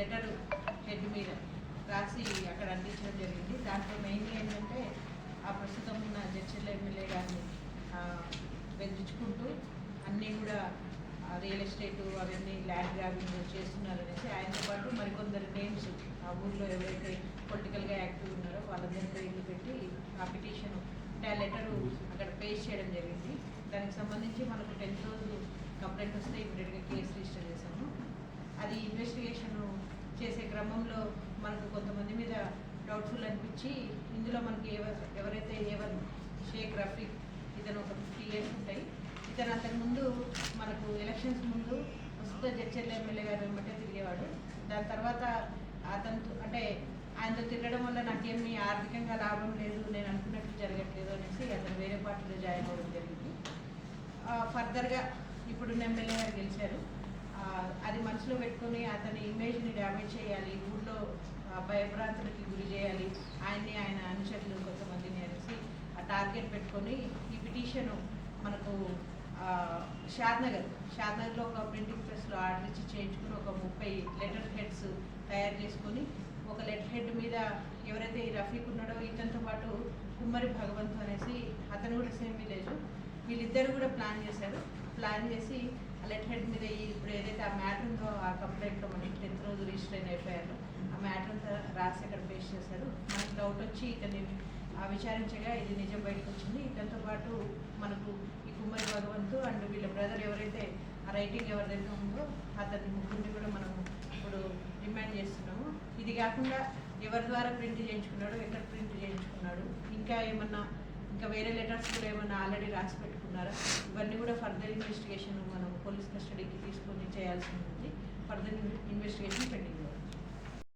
Letter head మీద రాసి అక్కడ అందించడం జరిగింది. దాంట్లో మెయిన్గా ఏంటంటే ఆ ప్రస్తుతం ఉన్న జడ్చర్ల ఎమ్మెల్యే గారిని బెదిరించుకుంటూ అన్నీ కూడా రియల్ ఎస్టేట్ అవన్నీ ల్యాండ్ గ్రాబింగ్ చేస్తున్నారనేసి ఆయనతో పాటు మరికొందరు నేమ్స్ ఆ ఊళ్ళో ఎవరైతే పొలిటికల్గా యాక్టివ్ ఉన్నారో వాళ్ళందరికీ ఇల్లు పెట్టి ఆ పిటిషన్ అంటే ఆ లెటరు అక్కడ పేస్ట్ చేయడం జరిగింది. దానికి సంబంధించి మనకు టెన్త్ రోజు కంప్లైంట్ వస్తే ఇమీడియట్గా కేసు రిజిస్టర్ చేశాము. అది ఇన్వెస్టిగేషన్ చేసే క్రమంలో మనకు కొంతమంది మీద డౌట్ఫుల్ అనిపించి ఇందులో మనకి ఎవరైతే ఏవన్ షేక్ రఫీక్ ఇతను ఒక ఫిఫ్టీ ఇయర్స్ ఉంటాయి. ఇతను అతని ముందు మనకు ఎలక్షన్స్ ముందు ప్రస్తుత జడ్చర్ల ఎమ్మెల్యే గారు వెంబటే తిరిగేవాడు. దాని తర్వాత అతను అంటే ఆయనతో తిరగడం వల్ల నాకేమి ఆర్థికంగా లాభం లేదు నేను అనుకున్నట్టు జరగట్లేదు అనేసి అతను వేరే పార్టీలో జాయిన్ అవ్వడం జరిగింది. ఫర్దర్గా ఇప్పుడున్న ఎమ్మెల్యే గారు గెలిచారు. అది మనసులో పెట్టుకొని అతని ఇమేజ్ని డ్యామేజ్ చేయాలి ఊళ్ళో భయభ్రాంతులకి గురి చేయాలి. ఆయన్ని ఆయన అనుచరులు కొంతమందిని అనేసి ఆ టార్గెట్ పెట్టుకొని ఈ పిటిషను మనకు షాద్నగర్ షాద్నగర్లో ఒక ప్రింటింగ్ ప్రెస్లో ఆర్డర్ ఇచ్చి చేయించుకుని ఒక ముప్పై లెటర్ హెడ్స్ తయారు చేసుకొని ఒక లెటర్ హెడ్ మీద ఎవరైతే ఈ రఫీక్ ఉన్నాడో ఇతనితో పాటు కుమ్మరి భగవంతు అనేసి అతను కూడా సేమ్ విలేజ్ వీళ్ళిద్దరు కూడా ప్లాన్ చేశారు. ప్లాన్ చేసి ఆ లెటర్ హెడ్ మీద ఈ ఇప్పుడు మ్యాటర్ ఉందో ఆ కంప్లైంట్లో మనకి టెన్త్ రోజు రిజిస్టర్ అయిన ఎఫ్ఐఆర్లో ఆ మ్యాటర్ రాసి అక్కడ పేస్ట్ చేశారు. మనకి డౌట్ వచ్చి ఇతన్ని విచారించగా ఇది నిజం బయటకు వచ్చింది. ఇతనితో పాటు మనకు ఈ కుమ్మరి భగవంతు అండ్ వీళ్ళ బ్రదర్ ఎవరైతే ఆ రైటింగ్ ఎవరిదైతే ఉందో అతని ముగ్గురిని కూడా మనం ఇప్పుడు డిమాండ్ చేస్తున్నాము. ఇది కాకుండా ఎవరి ద్వారా ప్రింట్ చేయించుకున్నాడు ఎక్కడ ప్రింట్ చేయించుకున్నాడు ఇంకా ఏమన్నా ఇంకా వేరే లెటర్స్ కూడా ఏమన్నా ఆల్రెడీ రాసి పెట్టుకున్నారా? ఇవన్నీ కూడా ఫర్దర్ ఇన్వెస్టిగేషన్ మనం పోలీస్ కస్టడీకి తీసుకొని చేయాల్సి ఉంది. Further investigation